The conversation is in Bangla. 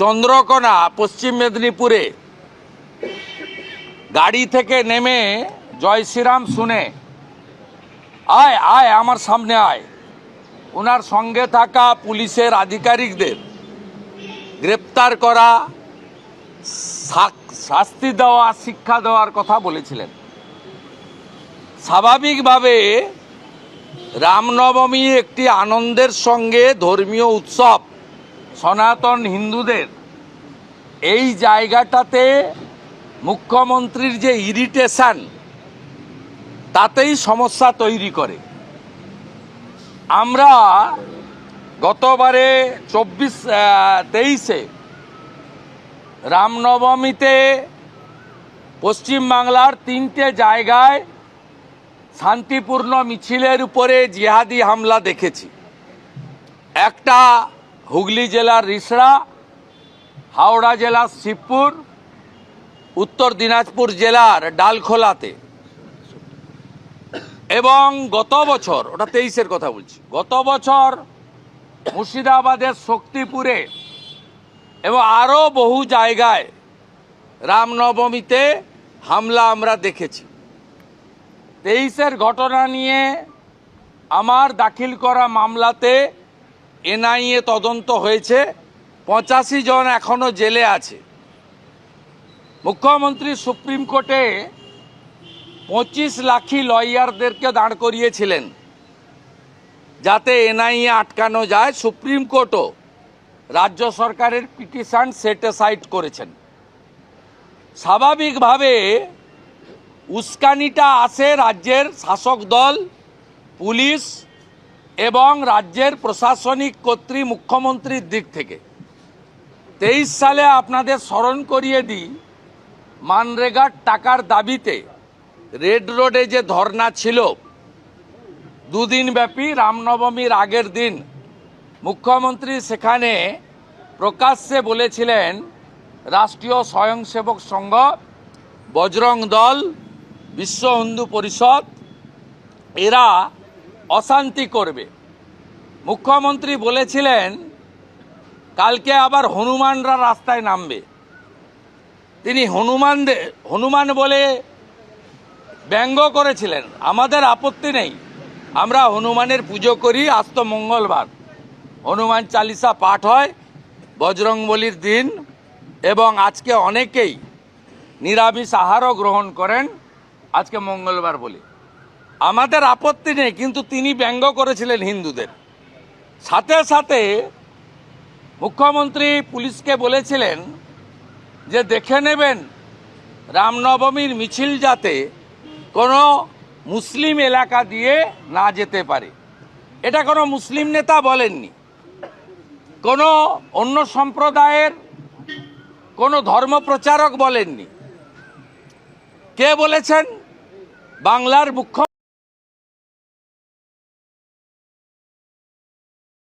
চন্দ্রকোনা, পশ্চিম মেদিনীপুরে। গাড়ি থেকে নেমে জয় শ্রীরাম শুনে, আয় আয়, আমার সামনে আয়। ওনার সঙ্গে থাকা পুলিশের আধিকারিকদের গ্রেপ্তার করা শাস্তি দেওয়া, শিক্ষা দেওয়ার কথা বলেছিলেন। স্বাভাবিকভাবে রামনবমী একটি আনন্দের সঙ্গে ধর্মীয় উৎসব সনাতন হিন্দুদের এই জায়গাটাতে মুখ্যমন্ত্রীর যে ইরিটেশন তাতেই সমস্যা তৈরি করে। আমরা গতবারে চব্বিশ তেইশে রামনবমীতে পশ্চিমবাংলার তিনটে জায়গায় শান্তিপূর্ণ মিছিলের উপরে জিহাদি হামলা দেখেছি। একটা হুগলি জেলার রিসড়া, হাওড়া জেলার শিবপুর, উত্তর দিনাজপুর জেলার ডালখোলাতে। এবং গত বছর, ওটা তেইশের কথা বলছি, গত বছর মুর্শিদাবাদের শক্তিপুরে এবং আরও বহু জায়গায় রামনবমীতে হামলা আমরা দেখেছি। তেইশের ঘটনা নিয়ে আমার দাখিল করা মামলাতে এনআইএ তদন্ত হয়েছে। পঁচাশি জন এখনও জেলে আছে। মুখ্যমন্ত্রী সুপ্রিম কোর্টে পঁচিশ লাখি লয়ারদেরকে দাঁড় করিয়েছিলেন। যাতে এনআইএ আটকানো যায়। সুপ্রিম কোর্টও রাজ্য সরকারের পিটিশন সেটেসাইড করেছেন। স্বাভাবিকভাবে উস্কানিটা আসে রাজ্যের শাসক দল, পুলিশ এবং রাজ্যের প্রশাসনিক কর্তৃ মুখ্যমন্ত্রীর দিক থেকে। তেইশ সালে আপনাদের স্মরণ করিয়ে দিই মানরেগার টাকার দাবিতে রেড রোডে যে ধর্না ছিল দুদিন ব্যাপী রামনবমীর আগের দিন মুখ্যমন্ত্রী সেখানে প্রকাশ্যে বলেছিলেন, রাষ্ট্রীয় স্বয়ংসেবক সংঘ, বজরং দল, বিশ্ব হিন্দু পরিষদ, এরা অশান্তি করবে। মুখ্যমন্ত্রী বলেছিলেন, কালকে আবার হনুমানরা রাস্তায় নামবে। তিনি হনুমান হনুমান বলে ব্যঙ্গ করেছিলেন। আমাদের আপত্তি নেই। আমরা হনুমানের পুজো করি, আজ তো মঙ্গলবার। হনুমান চালিসা পাঠ হয়, বজরংবলির দিন, এবং আজকে অনেকেই নিরামিষ আহারও গ্রহণ করেন, আজকে মঙ্গলবার বলে। আমাদের আপত্তি নেই, কিন্তু তিনি ব্যঙ্গ করেছিলেন হিন্দুদের। সাথে সাথে মুখ্যমন্ত্রী পুলিশকে বলেছিলেন যে দেখে নেবেন রামনবমীর মিছিল যাতে কোনো মুসলিম এলাকা দিয়ে না যেতে পারে। এটা কোনো মুসলিম নেতা বলেননি। কোনো অন্য সম্প্রদায়ের কোনো ধর্মপ্রচারক বলেননি। কে বলেছেন? বাংলার মুখ্য